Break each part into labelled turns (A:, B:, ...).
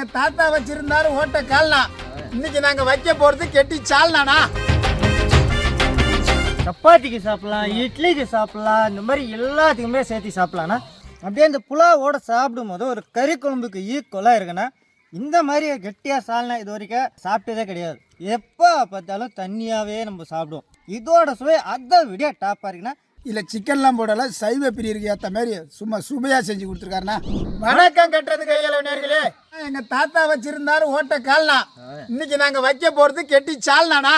A: எங்க தாத்தா வச்சிருந்தாரு ஓட்ட கால்னா? இன்னைக்கு நாங்க வைக்க போறது கெட்டி சால்னானா?
B: சப்பாத்திக்கு சாப்பிடலாம் இட்லிக்கு சாப்பிடலாம் இந்த மாதிரி எல்லாத்துக்குமே சேர்த்து சாப்பிடலாம்னா அப்படியே இந்த புலாவோட சாப்பிடும் போது ஒரு கறி குழம்புக்கு ஈக்குவலாக இருக்குன்னா இந்த மாதிரி கெட்டியாக சால்னா இது வரைக்கும் சாப்பிட்டதே கிடையாது. எப்போ பார்த்தாலும் தண்ணியாகவே நம்ம சாப்பிடுவோம். இதோட சுவை அதை விட டாப்பாக இருக்குன்னா
A: இல்ல சிக்கன்லாம் போடல சைவ பிரியருக்கு ஏத்த மாதிரி சும்மா சுவையா செஞ்சு கொடுத்துருக்காருண்ணா. வணக்கம் கட்டுறது கையில நேர்களே. எங்க தாத்தா வச்சிருந்தாரு ஓட்ட கால்னா. இன்னைக்கு நாங்க வைக்க போறது கெட்டி சால்னானா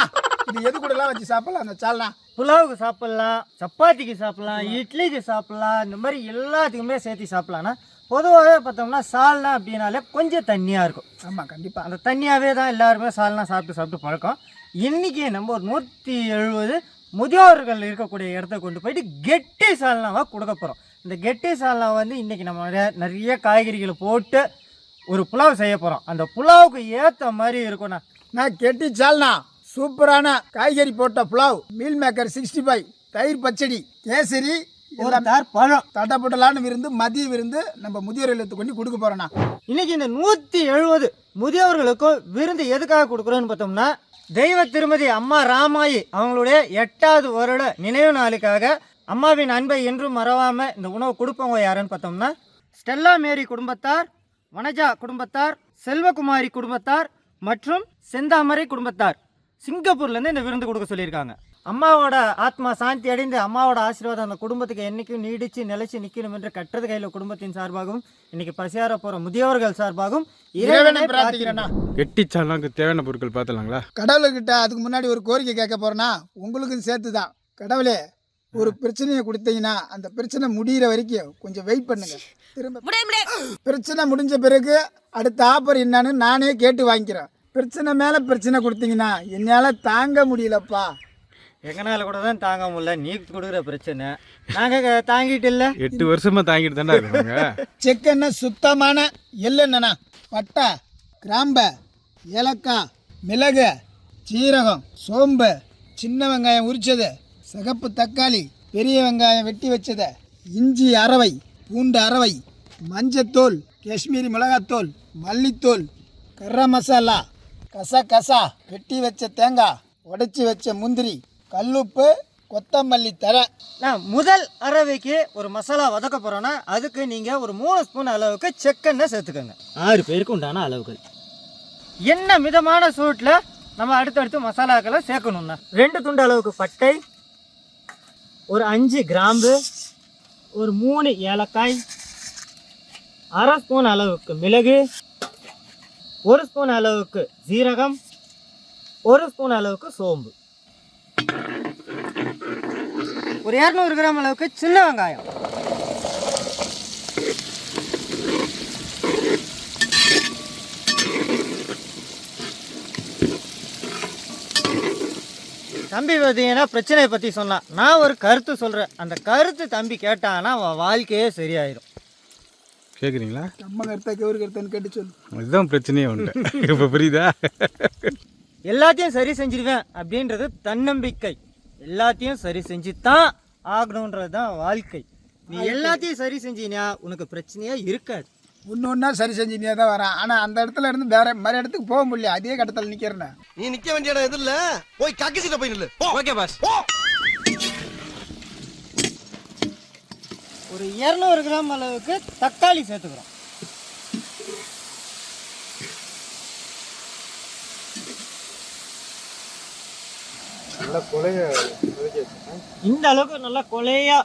A: இது எது கூட எல்லாம் வச்சு சாப்பிடலாம் அந்த சால்னா?
B: புலாவுக்கு சாப்பிட்லாம் சப்பாத்திக்கு சாப்பிட்லாம் இட்லிக்கு சாப்பிட்லாம் இந்த மாதிரி எல்லாத்துக்குமே சேர்த்து சாப்பிட்லாம்னா பொதுவாகவே பார்த்தோம்னா சால்னா அப்படின்னாலே கொஞ்சம் தண்ணியாக இருக்கும்.
A: ஆமா கண்டிப்பா.
B: அந்த தண்ணியாகவே தான் எல்லாருமே சால்னா சாப்பிட்டு சாப்பிட்டு பழக்கம். இன்றைக்கி நம்ம ஒரு நூற்றி எழுபது முதியோர்கள் இருக்கக்கூடிய இடத்த கொண்டு போயிட்டு கெட்டி சால்னாவாக கொடுக்க போகிறோம் இந்த கெட்டி சால்னா வந்து இன்றைக்கி நம்ம நிறைய காய்கறிகளை போட்டு ஒரு புலாவ் செய்ய போகிறோம் அந்த புலாவுக்கு ஏற்ற மாதிரி இருக்கும்ண்ணா
A: நான் கெட்டி சால்னா சூப்பரான காய்கறி போட்ட pulao meal maker sixty five தயிர் பச்சடி கேசரி
B: ஒரு தார் பழம்.
A: தட்டப்பட்டலான விருந்து மதிய விருந்து நம்ம முதியோர் இல்லத்துக்கு கொண்டு கொடுக்க போறோம்ண்ணா.
B: இன்னைக்கு இந்த நூற்றி எழுபது முதியவர்களுக்கும் விருந்து எதுக்காக கொடுக்குறோன்னு பார்த்தோம்னா தெய்வ திருமதி அம்மா ராமாயி அவங்களுடைய எட்டாவது வருட நினைவு நாளுக்காக அம்மாவின் அன்பை என்றும் மறவாம இந்த உணவு கொடுப்பவங்க யாருன்னு பார்த்தோம்னா ஸ்டெல்லா மேரி குடும்பத்தார் வனஜா குடும்பத்தார் செல்வகுமாரி குடும்பத்தார் மற்றும் செந்தாமரை குடும்பத்தார். சிங்கப்பூர்லேருந்து இந்த விருந்து கொடுக்க சொல்லியிருக்காங்க. அம்மாவோட ஆத்மா சாந்தி அடைந்து அம்மாவோட ஆசீர்வாதம் அந்த குடும்பத்துக்கு என்னைக்கும் நீடிச்சு நிலைச்சு நிற்கணும் என்று கட்டுறது கையில் குடும்பத்தின் சார்பாகவும் இன்னைக்கு பசியார போகிற முதியோர்கள் சார்பாகவும்
A: இறைவனை பிரார்த்திக்கிறேண்ணா
C: கெட்டிச்சாலாக்கு தேவையான பொருட்கள் பார்த்துலாங்களா
A: கடவுள்கிட்ட அதுக்கு முன்னாடி ஒரு கோரிக்கை கேட்க போறேன்னா உங்களுக்கும் சேர்த்து தான் கடவுளே ஒரு பிரச்சனையை கொடுத்தீங்கன்னா அந்த பிரச்சனை முடியிற வரைக்கும் கொஞ்சம் வெயிட் பண்ணுங்க. திரும்ப பிரச்சனை முடிஞ்ச பிறகு அடுத்த ஆஃபர் என்னன்னு நானே கேட்டு வாங்கிக்கிறேன். பிரச்சனை மேல பிரச்சனை கொடுத்தீங்கன்னா என்னால தாங்க முடியலப்பா.
B: எங்கனால கூட தான் தாங்க முடியல. நீ கொடுக்குற பிரச்சனை. நாங்கள் தாங்கிட்டு இல்லை.
C: எட்டு வருஷமா தாங்கிட்டு தானே இருக்காங்க.
A: செக்கெண்ண சுத்தமான எள்ளெண்ணா பட்டை கிராம்பை ஏலக்காய் மிளகு சீரகம் சோம்பு சின்ன வெங்காயம் உரிச்சது சிகப்பு தக்காளி பெரிய வெங்காயம் வெட்டி வச்சது இஞ்சி அரவை பூண்டு அரவை மஞ்சத்தூள் காஷ்மீரி மிளகாத்தூள் மல்லித்தூள் கரம் மசாலா கசா கசா வெட்டி வச்ச தேங்காய் உடைச்சி வச்ச முந்திரி கல்லுப்பு கொத்தமல்லி தழை.
B: நான் முதல் அரவைக்கு ஒரு மசாலா வதக்க போகிறோன்னா அதுக்கு நீங்கள் ஒரு மூணு ஸ்பூன் அளவுக்கு செக்கெண்ணெய் சேர்த்துக்கோங்க. ஆறு பேருக்கு உண்டான அளவுகள். என்ன மிதமான சூட்டில் நம்ம அடுத்தடுத்து மசாலாக்களை சேர்க்கணும்னா? ரெண்டு துண்டு அளவுக்கு பட்டை ஒரு அஞ்சு கிராம்பு ஒரு மூணு ஏலக்காய் அரை ஸ்பூன் அளவுக்கு மிளகு ஒரு ஸ்பூன் அளவுக்கு ஜீரகம் ஒரு ஸ்பூன் அளவுக்கு சோம்பு. ஒரு இரநூறு கிராம் அளவுக்கு சின்ன வெங்காயம். தம்பி பார்த்தீங்கன்னா பிரச்சனையை பற்றி சொன்னான். நான் ஒரு கருத்து சொல்கிறேன் அந்த கருத்து தம்பி கேட்டான்னா அவன் வாழ்க்கையே சரியாயிடும்
C: கேட்குறீங்களா
A: நம்ம கருத்தா கெவுரு கருத்தான்னு கேட்டு சொல்லு.
C: இதுதான் பிரச்சனையே உண்டு. இப்போ புரியுதா?
B: எல்லாத்தையும் சரி செஞ்சிருவேன் அப்படின்றது தன்னம்பிக்கை. எல்லாத்தையும் சரி செஞ்சு தான் ஆகணுன்றது தான் வாழ்க்கை. நீ எல்லாத்தையும் சரி செஞ்சினா உனக்கு பிரச்சனையே இருக்காது.
A: ஒன்று ஒன்றா சரி செஞ்சுனே தான் வரேன். ஆனால் அந்த இடத்துல இருந்து வேற வேற இடத்துக்கு போக முடியல. அதே கடத்தில் நிற்கிறேன்
D: நீ நிக்க வேண்டிய இடம் எது இல்ல? போய் கக்கிசிட்ட போய் நில்லு. ஓகே பாஸ்
B: ஒரு இரநூறு கிராம் அளவுக்கு தக்காளி சேர்த்துக்கிறோம். இந்த அளவுக்கு நல்லா கொலையா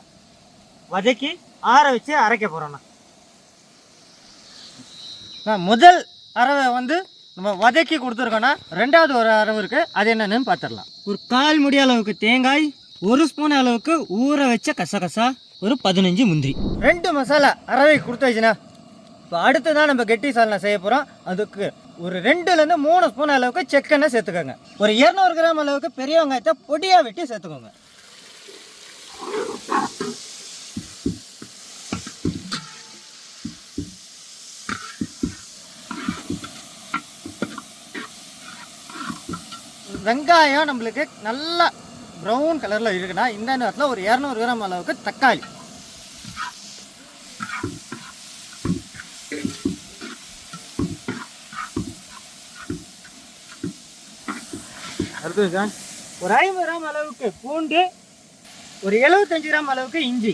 B: வதக்கி ஆற வச்சு அரைக்க போறோம்ண்ணா நான். முதல் அரவை வந்து நம்ம வதக்கி கொடுத்துருக்கோன்னா ரெண்டாவது ஒரு அரவு இருக்கு. அது என்னன்னு பார்த்துடலாம் ஒரு கால் முடி அளவுக்கு தேங்காய் ஒரு ஸ்பூன் அளவுக்கு ஊற வச்ச கசகசா ஒரு பதினஞ்சு முந்திரி. ரெண்டு மசாலா அரவை கொடுத்தாச்சுண்ணா. இப்போ அடுத்து தான் நம்ம கெட்டி சால்னா செய்ய போகிறோம் அதுக்கு ஒரு ரெண்டுலேருந்து மூணு ஸ்பூன் அளவுக்கு செக்கெண்ணெய் சேர்த்துக்கோங்க. ஒரு இரநூறு கிராம் அளவுக்கு பெரிய வெங்காயத்தை பொடியாக வெட்டி சேர்த்துக்கோங்க. வெங்காயம் நம்மளுக்கு நல்லா ப்ரௌன் கலரில் இருக்குன்னா இந்த நேரத்தில் ஒரு இரநூறு கிராம் அளவுக்கு தக்காளி.
C: அடுத்தது சார்.
B: ஒரு ஐம்பது கிராம் அளவுக்கு பூண்டு ஒரு எழுபத்தஞ்சு கிராம் அளவுக்கு இஞ்சி.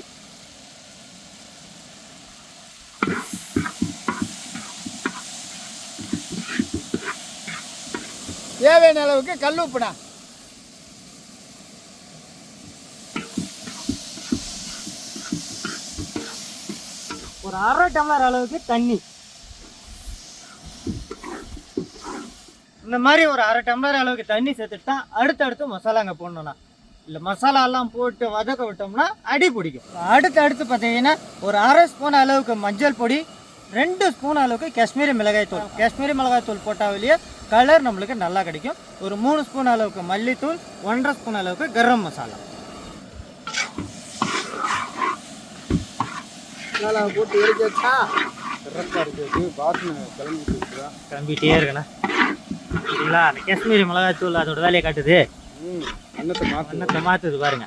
A: தேவையான அளவுக்கு கல் உப்புண்ணா
B: ஒரு அரை டம்ளர் அளவுக்கு தண்ணி. இந்த மாதிரி ஒரு அரை டம்ளர் அளவுக்கு தண்ணி சேர்த்துட்டு தான் அடுத்தடுத்து மசாலாங்க போடணும்னா. இல்லை மசாலாலாம் போட்டு வதக்க விட்டோம்னா அடி பிடிக்கும். அடுத்து அடுத்து பார்த்தீங்கன்னா ஒரு அரை ஸ்பூன் அளவுக்கு மஞ்சள் பொடி ரெண்டு ஸ்பூன் அளவுக்கு காஷ்மீரி மிளகாய் தூள். காஷ்மீரி மிளகாய் தூள் போட்டால் வெளியே கலர் நம்மளுக்கு நல்லா கிடைக்கும். ஒரு மூணு ஸ்பூன் அளவுக்கு மல்லித்தூள் ஒன்றரை ஸ்பூன் அளவுக்கு கரம் மசாலா.
A: போட்டு
C: கிளம்பிட்டே
B: இருக்கண்ணா சரிங்களா அந்த காஷ்மீரி மிளகாய் தூள் அதோட வேலையை காட்டுது.
C: ம் அன்னத்தை மாற்று
B: அன்னத்தை மாற்றுது பாருங்க.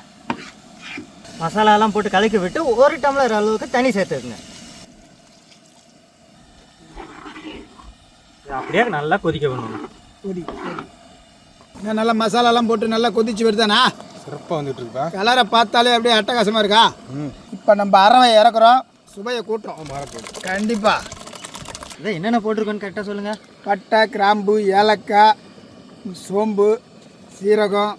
B: மசாலாலாம் போட்டு கலக்கி விட்டு ஒரு டம்ளர் அளவுக்கு தண்ணி சேர்த்துக்குங்க அப்படியே நல்லா கொதிக்க விடணும்.
A: கொதி நல்லா மசாலாலாம் போட்டு நல்லா கொதிச்சு வருதானா?
C: சிறப்பாக வந்துட்டு இருக்குதா
A: கலரை பார்த்தாலே அப்படியே அட்டகாசமாக இருக்கா? இப்போ நம்ம அரவை இறக்குறோம். சுவையை கூட்டுறோம். கண்டிப்பாக
B: இதை என்னென்ன போட்டிருக்கோன்னு கரெக்டாக சொல்லுங்கள்
A: பட்டை கிராம்பு ஏலக்காய் சோம்பு சீரகம்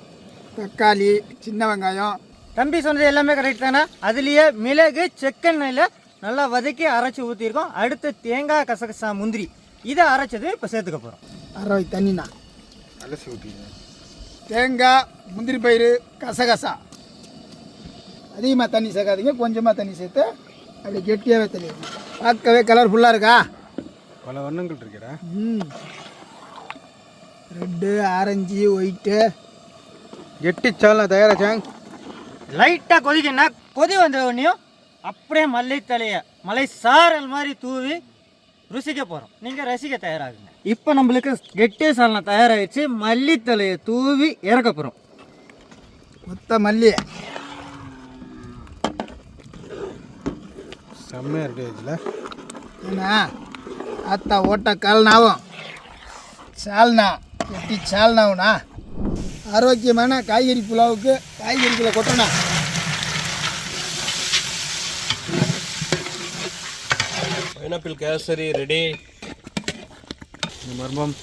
A: தக்காளி சின்ன வெங்காயம்.
B: தம்பி சொன்னது எல்லாமே கரெக்ட் தானே? அதுலேயே மிளகு செக்கெண்ணெயில் நல்லா வதக்கி அரைச்சி ஊற்றிருக்கோம் அடுத்து தேங்காய் கசகசா முந்திரி. இதை அரைச்சது இப்போ சேர்த்துக்க போகிறோம்
A: அரவை தண்ணிண்ணா.
C: அலசி ஊற்றிங்க
A: தேங்காய் முந்திரி பயிறு கசகசா. அதிகமாக தண்ணி சேர்க்காதீங்க. கொஞ்சமாக தண்ணி சேர்த்து அப்படி கெட்டியாகவே தண்ணி பார்க்கவே கலர்ஃபுல்லாக இருக்கா?
C: பல வண்ணங்கள் இருக்கடா
A: ம். Red orange white.
C: எட்டி சால்னா தயாராச்சாங்
B: லைட்டாக கொதிக்கணும்னா கொதி வந்த உடனேயும் அப்படியே மல்லித்தலையை மலை சாரல் மாதிரி தூவி ருசிக்க போகிறோம் நீங்கள் ரசிக்க தயாராகுங்க. இப்போ நம்மளுக்கு கெட்டி சால்னா தயாராகிடுச்சு மல்லித்தலையை தூவி இறக்க போகிறோம்
A: மொத்த மல்லி.
C: செம்மையாக இருக்கு இதில்.
A: ஏன்னா ஆத்தா ஓட்ட கால்னாவும் சால்னா வெட்டி சால்னாவுண்ணா ஆரோக்கியமான காய்கறி புலாவுக்கு காய்கறிகளை கொட்டணும்
D: பைனாப்பிள் கேசரி ரெடி
C: இந்த மர்மம்.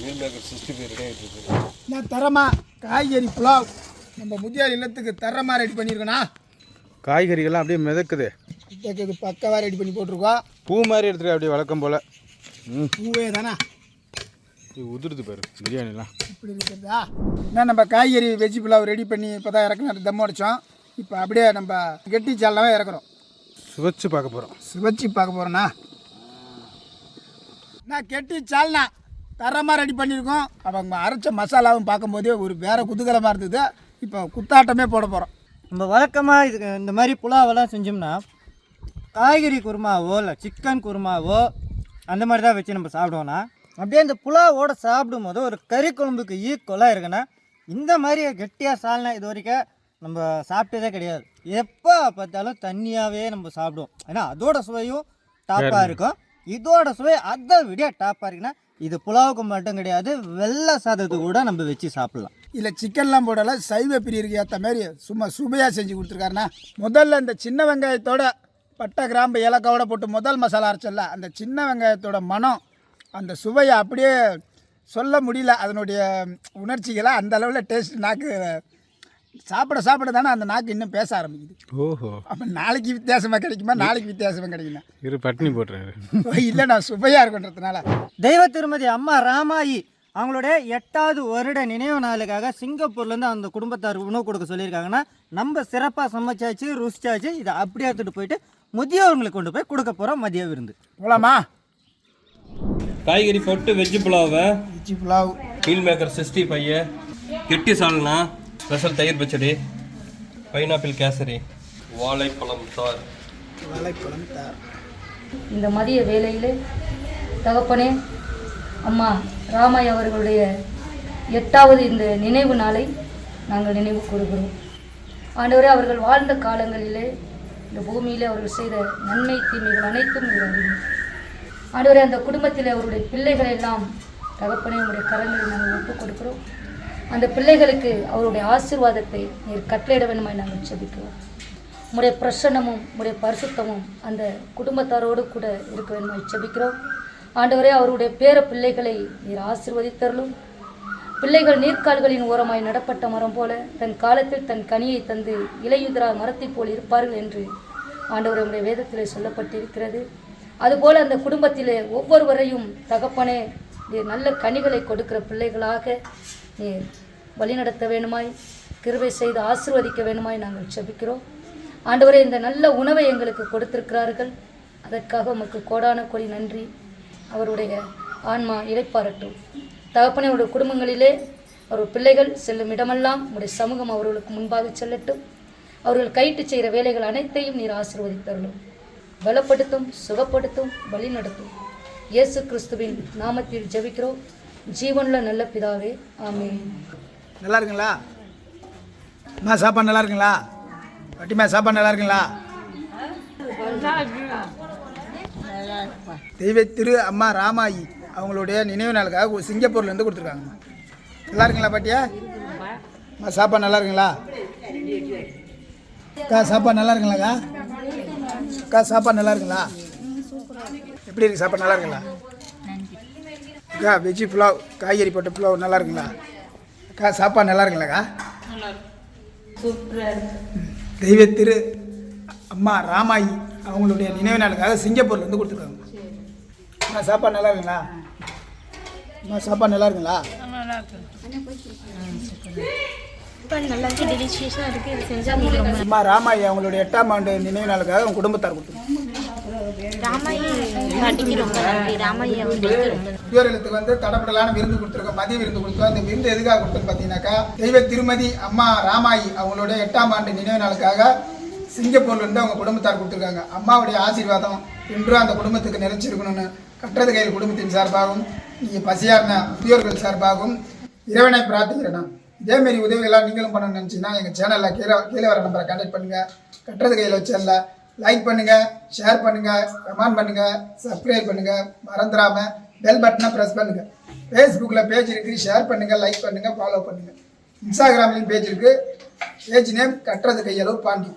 D: Meal maker sixty five ready ஆகிட்டு இருக்கு.
A: நான் தரமாக காய்கறி புலாவ். நம்ம முதியோர் இல்லத்துக்கு தரமாக ரெடி பண்ணியிருக்கோண்ணா
C: காய்கறிகள்லாம் அப்படியே மிதக்குது.
A: இதுக்கு பக்கவாக ரெடி பண்ணி போட்டிருக்கோம்.
C: பூ மாதிரி எடுத்துட்டு அப்படியே வழக்கம் போல்.
A: பூவே தானே
C: இது உதிருது பாரு பிரியாணிலாம்.
A: இப்படி இருக்கிறதா? என்ன நம்ம காய்கறி வெஜ் புலாவ் ரெடி பண்ணி இப்போ தான் இறக்கணும் தம் அடித்தோம் இப்போ அப்படியே நம்ம கெட்டி சால்னாவே இறக்குறோம்.
C: சுவைச்சு பார்க்க போகிறோம்
A: சுவைச்சி பார்க்க போகிறேண்ணா நான் கெட்டி சால்னா? தரமாக ரெடி பண்ணியிருக்கோம். அவங்க அரைச்ச மசாலாவும் பார்க்கும்போதே ஒரு வேற குதூகலமாக இருந்தது. இப்போ குத்தாட்டமே போட போகிறோம்
B: நம்ம வழக்கமாக இதுக்கு இந்த மாதிரி புலாவெல்லாம் செஞ்சோம்னா காய்கறி குருமாவோ இல்லை சிக்கன் குருமாவோ அந்த மாதிரி தான் வச்சு நம்ம சாப்பிடுவோம்னா அப்படியே இந்த புலாவோட சாப்பிடும் போது ஒரு கறி குழம்புக்கு ஈக்குவலாக இருக்குன்னா இந்த மாதிரி கெட்டியாக சால்னா இது வரைக்கும் நம்ம சாப்பிட்டதே கிடையாது. எப்போ பார்த்தாலும் தண்ணியாகவே நம்ம சாப்பிடுவோம். ஏன்னா அதோட சுவையும் டாப்பாக இருக்கும். இதோட சுவை அதை விட டாப்பாக இருக்குன்னா இது புலாவுக்கு மட்டும் கிடையாது வெள்ளை சாதத்துக்கு கூட நம்ம வச்சு சாப்பிடலாம்.
A: இல்லை சிக்கன்லாம் போடல சைவ பிரியருக்கு ஏற்ற மாதிரி சும்மா சுவையாக செஞ்சு கொடுத்துருக்காருண்ணா முதல்ல இந்த சின்ன வெங்காயத்தோட பட்டை கிராம்பு ஏலக்காவோட போட்டு முதல் மசாலா அரைச்சல அந்த சின்ன வெங்காயத்தோட மனம் அந்த சுவையை அப்படியே சொல்ல முடியல. அதனுடைய உணர்ச்சிகளை அந்த அளவில் டேஸ்ட் நாக்கு சாப்பிட சாப்பிட தானே அந்த நாக்கு இன்னும் பேச ஆரம்பிக்குது.
C: ஓஹோ.
A: அப்போ நாளைக்கு வித்தியாசமாக கிடைக்குமா? நாளைக்கு வித்தியாசமாக கிடைக்குமா?
C: இரு பட்டினி போட்டுறாரு
A: இல்லை நான் சுவையாக இருக்குன்றதுனால
B: தெய்வ திருமதி அம்மா ராமாயி அவங்களுடைய எட்டாவது வருட நினைவு நாளுக்காக சிங்கப்பூர்லேருந்து அந்த குடும்பத்தாருக்கு உணவு கொடுக்க சொல்லியிருக்காங்கன்னா நம்ம சிறப்பாக சமைச்சாச்சு ருசிச்சாச்சு இதை அப்படியே எடுத்துகிட்டு போயிட்டு முதியவர்களுக்கு கொண்டு போய் கொடுக்க போகிறோம் மதிய விருந்து.
A: போலாமா?
E: காய்கறி போட்டு வெஜ்ஜு புலாவை
A: இச்சி pulao.
E: Meal maker sixty five கெட்டி சால்னா ஸ்பெஷல் தயிர் பச்சடி பைனாப்பிள் கேசரி வாழைப்பழம் சார்
A: வாழைப்பழம் தார்.
F: இந்த மதிய வேளையிலே தகப்பனே அம்மா ராமாய் அவர்களுடைய எட்டாவது இந்த நினைவு நாளை நாங்கள் நினைவு கூறுகிறோம். ஆண்டவரே அவர்கள் வாழ்ந்த காலங்களிலே இந்த பூமியில் அவர்கள் செய்த நன்மை தீமைகள் அனைத்தும் நீர் ஆண்டவரே அந்த குடும்பத்தில் அவருடைய பிள்ளைகள் எல்லாம் தகப்பனே உடைய கரங்களை நாங்கள் ஒப்புக் கொடுக்கிறோம். அந்த பிள்ளைகளுக்கு அவருடைய ஆசீர்வாதத்தை நீர் கட்டளையிட வேண்டுமாய் நாங்கள் சபிக்கிறோம் உம்முடைய பிரசன்னமும் உடைய பரிசுத்தமும் அந்த குடும்பத்தாரோடு கூட இருக்க வேண்டுமாய் ஜெபிக்கிறோம் ஆண்டவரே அவருடைய பேர பிள்ளைகளை நீர் ஆசீர்வதித்தருளும். பிள்ளைகள் நீர்க்கால்களின் ஓரமாய் நடப்பட்ட மரம் போல தன் காலத்தில் தன் கனியை தந்து இலையுதிரா மரத்தைப் போல் இருப்பார்கள் என்று ஆண்டவர் நம்முடைய வேதத்திலே சொல்லப்பட்டிருக்கிறது. அதுபோல அந்த குடும்பத்திலே ஒவ்வொருவரையும் தகப்பனே நீ நல்ல கனிகளை கொடுக்கிற பிள்ளைகளாக நீ வழிநடத்த வேணுமாய் கிருவை செய்து ஆசிர்வதிக்க வேணுமாய் நாங்கள் செபிக்கிறோம் ஆண்டவரே இந்த நல்ல உணவை எங்களுக்கு கொடுத்திருக்கிறார்கள். அதற்காக உமக்கு கோடான கோடி நன்றி. அவருடைய ஆன்மா இழைப்பாரட்டும் தகப்பனே அவருடைய குடும்பங்களிலே அவர் பிள்ளைகள் செல்லும் இடமெல்லாம் உடைய சமூகம் அவர்களுக்கு முன்பாக செல்லட்டும். அவர்கள் கைட்டு செய்கிற வேலைகள் அனைத்தையும் நீர் ஆசீர்வதித்தருளும். பலப்படுத்தும் சுகப்படுத்தும் வழி நடத்தும் இயேசு கிறிஸ்துவின் நாமத்தில் ஜெபிக்கிறோம். ஜீவனுள்ள நல்ல பிதாவே ஆமென்.
A: நல்லா இருக்குங்களா? அம்மா சாப்பாடு நல்லா இருக்குங்களா? பாட்டிமா சாப்பாடு நல்லா இருக்குங்களா? தெய்வ திரு அம்மா ராமாயி. அவங்களுடைய நினைவு நாளுக்காக சிங்கப்பூர்லேருந்து கொடுத்துருக்காங்க. நல்லா இருக்குங்களா பாட்டியா? அம்மா சாப்பாடு நல்லா இருக்குங்களா அக்கா சாப்பாடு நல்லா இருக்குங்களாக்கா அக்கா சாப்பாடு நல்லா இருக்குங்களா எப்படி இருக்கு சாப்பாடு நல்லா இருக்குங்களா அக்கா வெஜ்ஜி புலாவ் காய்கறி போட்ட புலாவ் நல்லா இருக்குங்களா அக்கா சாப்பாடு நல்லா இருக்குங்களாக்கா தெய்வ திரு அம்மா ராமாயி அவங்களுடைய நினைவு நாளுக்காக சிங்கப்பூர்லேருந்து கொடுத்துருக்காங்க. சாப்பாடு நல்லா இருக்குங்களா சாப்பாடு நல்லா இருக்குங்களா?
G: நல்லா இருக்கு
A: அம்மா ராமாயி அவங்களுடைய எட்டாம் ஆண்டு நினைவு நாளுக்காக அவங்க குடும்பத்தார் கொடுத்துருக்காங்க
G: ராமாயி
A: வந்து தடப்படலான விருந்து கொடுத்துருக்கோம் மதிய விருந்து கொடுத்தோம் அந்த விருந்து எதுக்காக கொடுத்தோம் பார்த்தீங்கன்னாக்கா தெய்வ திருமதி அம்மா ராமாயி அவங்களுடைய எட்டாம் ஆண்டு நினைவு நாளுக்காக சிங்கப்பூர்ல இருந்து அவங்க குடும்பத்தார் கொடுத்துருக்காங்க. அம்மாவுடைய ஆசீர்வாதம் இன்றும் அந்த குடும்பத்துக்கு நிலைச்சிருக்கணும்னு கட்டுறது கையில் குடும்பத்தின் சார்பாகவும் பசியார்ன முதியோர்கள் சார்பாகவும் இறைவனை பிரார்த்திக்கிறேன். இதேமாரி உதவிகள்லாம் நீங்களும் பண்ணணும்னு நினச்சிங்கன்னா எங்கள் சேனலில் கீழே கீழே வர நம்பரை கான்டாக்ட் பண்ணுங்கள் கட்டுறது கையில் வச்சல லைக் பண்ணுங்கள் ஷேர் பண்ணுங்கள் கமெண்ட் பண்ணுங்கள் சப்ஸ்கிரைப் பண்ணுங்கள் மறந்துடாமல் பெல் பட்டனை ப்ரெஸ் பண்ணுங்கள் ஃபேஸ்புக்கில் பேஜ் இருக்குது ஷேர் பண்ணுங்கள் லைக் பண்ணுங்கள் ஃபாலோ பண்ணுங்கள் இன்ஸ்டாகிராம்லேயும் பேஜ் இருக்குது பேஜ் நேம் கட்டுறது கையளவு பாண்டி.